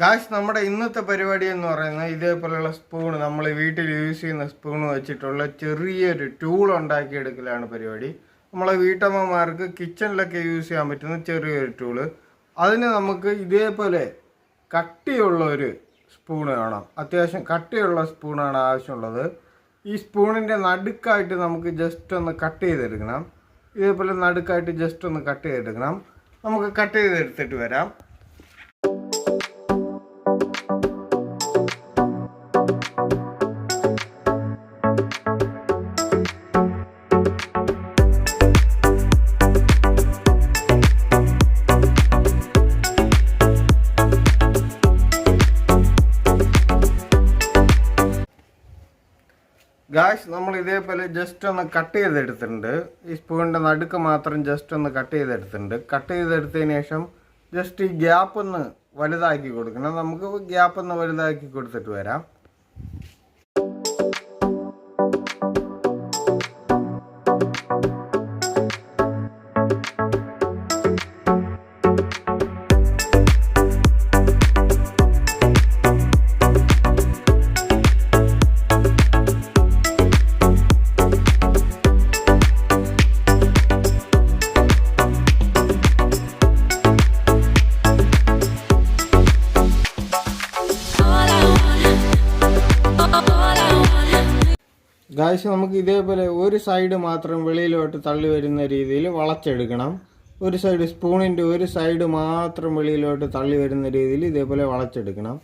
Guys നമ്മുടെ ഇന്നത്തെ പരിപാടി എന്ന് പറയുന്നത് ഇതേപോലെയുള്ള സ്പൂൺ നമ്മൾ വീട്ടിൽ യൂസ് ചെയ്യുന്ന സ്പൂൺ വെച്ചിട്ടുള്ള ചെറിയൊരു ടൂൾ ഉണ്ടാക്കിയെടുക്കലാണ് പരിപാടി. നമ്മളെ വീട്ടമ്മമാർക്ക് കിച്ചണിലൊക്കെ യൂസ് ചെയ്യാൻ പറ്റുന്ന ചെറിയൊരു ടൂൾ അതിന് നമുക്ക് ഇതേപോലെ കട്ടിയുള്ള ഒരു സ്പൂൺ വേണം. അത്യാവശ്യം കട്ടിയുള്ള സ്പൂണാണ് ആവശ്യമുള്ളത്. ഈ സ്പൂണിന്റെ നടുക്കായിട്ട് നമുക്ക് ജസ്റ്റ് ഒന്ന് കട്ട് ചെയ്തെടുക്കണം. ഇതേപോലെ നടുക്കായിട്ട് ജസ്റ്റ് ഒന്ന് കട്ട് ചെയ്തെടുക്കണം. നമുക്ക് കട്ട് ചെയ്തെടുത്തിട്ട് വരാം. ഗായ്സ് നമ്മൾ ഇതേപോലെ ജസ്റ്റ് ഒന്ന് കട്ട് ചെയ്തെടുത്തിട്ടുണ്ട്. ഈ സ്പൂണിന്റെ നടുക്ക് മാത്രം ജസ്റ്റ് ഒന്ന് കട്ട് ചെയ്തെടുത്തിട്ടുണ്ട്. കട്ട് ചെയ്തെടുത്തതിന് ശേഷം ജസ്റ്റ് ഈ ഗ്യാപ്പ് ഒന്ന് വലുതാക്കി കൊടുക്കണം. നമുക്ക് ഗ്യാപ്പ് ഒന്ന് വലുതാക്കി കൊടുത്തിട്ട് വരാം. ഗായ്സ് നമുക്ക് ഇതേപോലെ ഒരു സൈഡ് മാത്രം വെളിയിലോട്ട് തള്ളി വരുന്ന രീതിയിൽ വളച്ചെടുക്കണം. ഒരു സൈഡ് സ്പൂണിന്റെ ഒരു സൈഡ് മാത്രം വെളിയിലോട്ട് തള്ളി വരുന്ന രീതിയിൽ ഇതേപോലെ വളച്ചെടുക്കണം.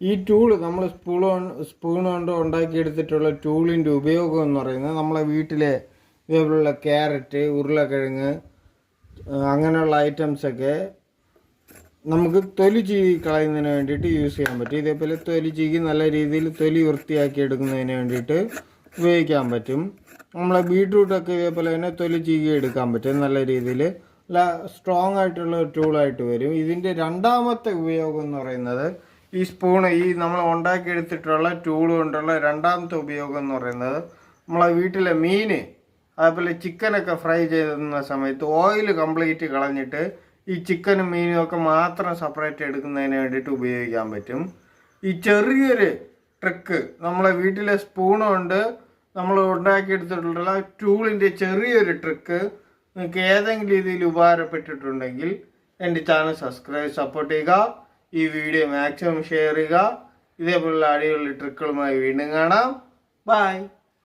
ഈ ടൂൾ നമ്മൾ സ്പൂൺ സ്പൂൺ കൊണ്ട് ഉണ്ടാക്കിയെടുത്തിട്ടുള്ള ടൂളിന്റെ ഉപയോഗം എന്ന് പറയുന്നത് നമ്മളെ വീട്ടിലെ ഇതേപോലുള്ള ക്യാരറ്റ് ഉരുളക്കിഴങ്ങ് അങ്ങനെയുള്ള ഐറ്റംസൊക്കെ നമുക്ക് തൊലി ചീകി കളയുന്നതിന് വേണ്ടിയിട്ട് യൂസ് ചെയ്യാൻ പറ്റും. ഇതേപോലെ തൊലി ചീകി നല്ല രീതിയിൽ തൊലി വൃത്തിയാക്കി എടുക്കുന്നതിന് വേണ്ടിയിട്ട് ഉപയോഗിക്കാൻ പറ്റും. നമ്മളെ ബീട്രൂട്ടൊക്കെ ഇതേപോലെ തന്നെ തൊലി ചീകി എടുക്കാൻ പറ്റും. നല്ല രീതിയിൽ നല്ല സ്ട്രോങ് ആയിട്ടുള്ള ഒരു ടൂളായിട്ട് വരും. ഇതിന്റെ രണ്ടാമത്തെ ഉപയോഗം എന്ന് പറയുന്നത് ഈ സ്പൂൺ ഈ നമ്മൾ ഉണ്ടാക്കിയെടുത്തിട്ടുള്ള ടൂൾ കൊണ്ടുള്ള രണ്ടാമത്തെ ഉപയോഗം എന്ന് പറയുന്നത് നമ്മളെ വീട്ടിലെ മീൻ അതേപോലെ ചിക്കനൊക്കെ ഫ്രൈ ചെയ്തുന്ന സമയത്ത് ഓയിൽ കംപ്ലീറ്റ് കളഞ്ഞിട്ട് ഈ ചിക്കനും മീനും ഒക്കെ മാത്രം സെപ്പറേറ്റ് എടുക്കുന്നതിന് വേണ്ടിയിട്ട് ഉപയോഗിക്കാൻ പറ്റും. ഈ ചെറിയൊരു ട്രിക്ക് നമ്മളെ വീട്ടിലെ സ്പൂൺ കൊണ്ട് നമ്മൾ ഉണ്ടാക്കിയെടുത്തിട്ടുള്ള ടൂളിന്റെ ചെറിയൊരു ട്രിക്ക് നിങ്ങൾക്ക് ഏതെങ്കിലും രീതിയിൽ ഉപകാരപ്പെട്ടിട്ടുണ്ടെങ്കിൽ എന്റെ ചാനൽ സബ്സ്ക്രൈബ് സപ്പോർട്ട് ചെയ്യുക. ഈ വീഡിയോ മാക്സിമം ഷെയർ ചെയ്യുക. ഇതേപോലുള്ള അടിപൊളി ട്രിക്കുകളുമായി വീണ്ടും കാണാം. ബൈ